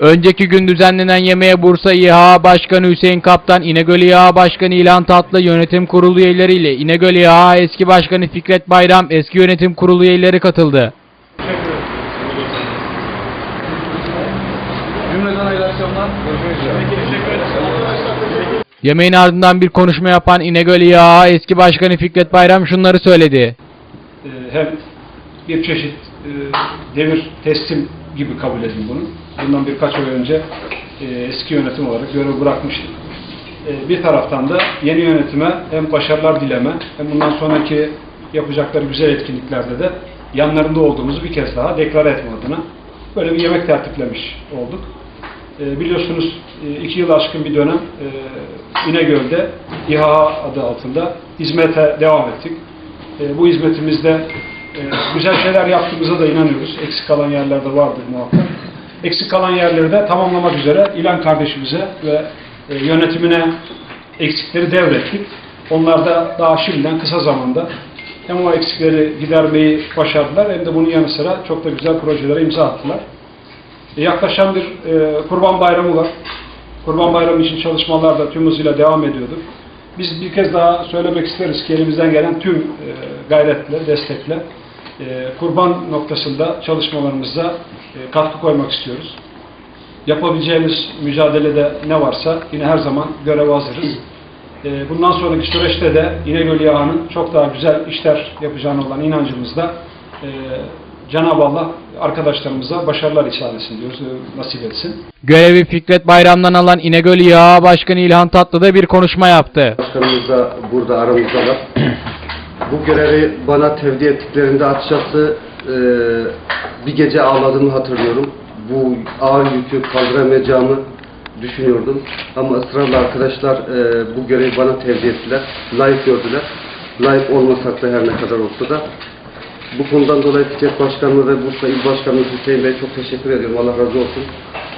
Önceki gün düzenlenen yemeğe Bursa İHA Başkanı Hüseyin Kaptan, İnegöl İHA Başkanı İlhan Tatlı, Yönetim Kurulu üyeleriyle İnegöl İHA Eski Başkanı Fikret Bayram, Eski Yönetim Kurulu üyeleri katıldı. Yemeğin ardından bir konuşma yapan İnegöl İHA Eski Başkanı Fikret Bayram şunları söyledi. Ee, hem bir çeşit e, devir teslim gibi kabul edin bunu. Bundan birkaç ay önce e, eski yönetim olarak görev bırakmıştık. E, bir taraftan da yeni yönetime hem başarılar dileme hem bundan sonraki yapacakları güzel etkinliklerde de yanlarında olduğumuzu bir kez daha deklar etme adına böyle bir yemek tertiplemiş olduk. E, biliyorsunuz e, iki yıl aşkın bir dönem e, İnegöl'de İHA adı altında hizmete devam ettik. E, bu hizmetimizde e, güzel şeyler yaptığımıza da inanıyoruz. Eksik kalan yerlerde vardır muhakkak. Eksik kalan yerleri de tamamlamak üzere İlan kardeşimize ve e, yönetimine eksikleri devrettik. Onlar da daha şimdiden kısa zamanda hem o eksikleri gidermeyi başardılar hem de bunun yanı sıra çok da güzel projelere imza attılar. E, Yaklaşan bir e, Kurban Bayramı var. Kurban Bayramı için çalışmalar da tüm hızıyla devam ediyordur. Biz bir kez daha söylemek isteriz ki elimizden gelen tüm gayretle, destekle kurban noktasında çalışmalarımıza e, katkı koymak istiyoruz. Yapabileceğimiz mücadelede ne varsa yine her zaman göreve hazırız. E, bundan sonraki süreçte de İnegöl Yağı'nın çok daha güzel işler yapacağına olan inancımızda e, Cenab-ı Allah arkadaşlarımıza başarılar ihsan etsin diyoruz, nasip etsin. Görevi Fikret Bayram'dan alan İnegöl İHA Başkanı İlhan Tatlı da bir konuşma yaptı. Başkanımız da burada aramızdalar. Bu görevi bana tevdi ettiklerinde açıkçası e, bir gece ağladığımı hatırlıyorum. Bu ağır yükü kaldıramayacağımı düşünüyordum. Ama ısrarla arkadaşlar e, bu görevi bana tevdi ettiler. Layık gördüler. Layık olmasak da her ne kadar olsa da. Bu konudan dolayı Fikret Başkanlığı ve Bursa İl Başkanımız Hüseyin Bey çok teşekkür ediyorum. Allah razı olsun.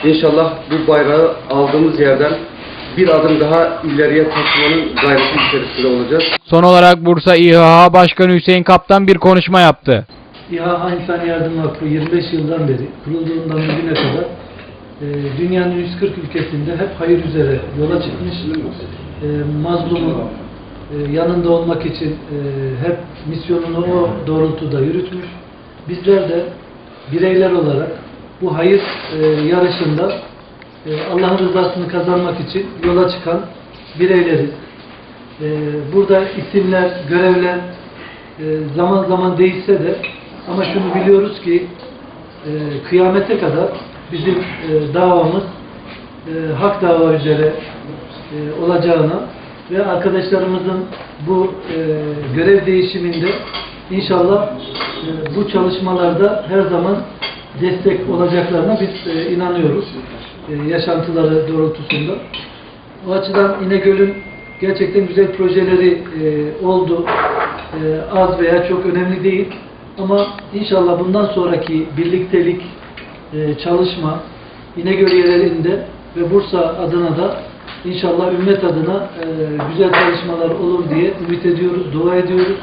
İnşallah bu bayrağı aldığımız yerden bir adım daha ileriye taşımanın gayreti içerisinde olacağız. Son olarak Bursa İHA Başkanı Hüseyin Kaptan bir konuşma yaptı. İHA İnsan Yardım Vakfı 25 yıldan beri kurulduğundan bugüne kadar e, dünyanın 140 ülkesinde hep hayır üzere yola çıkmış. E, mazlumun e, yanında olmak için e, hep misyonunu o doğrultuda yürütmüş. Bizler de bireyler olarak bu hayır e, yarışında e, Allah'ın rızasını kazanmak için yola çıkan bireyleriz. E, burada isimler, görevler e, zaman zaman değişse de ama şunu biliyoruz ki e, kıyamete kadar bizim e, davamız e, hak dava üzere e, olacağına ve arkadaşlarımızın bu e, görev değişiminde inşallah e, bu çalışmalarda her zaman destek olacaklarına biz e, inanıyoruz. E, yaşantıları doğrultusunda. O açıdan İnegöl'ün gerçekten güzel projeleri e, oldu. E, az veya çok önemli değil. Ama inşallah bundan sonraki birliktelik, e, çalışma İnegöl yerelinde ve Bursa adına da inşallah ümmet adına e, güzel çalışmalar olur diye ümit ediyoruz, dua ediyoruz.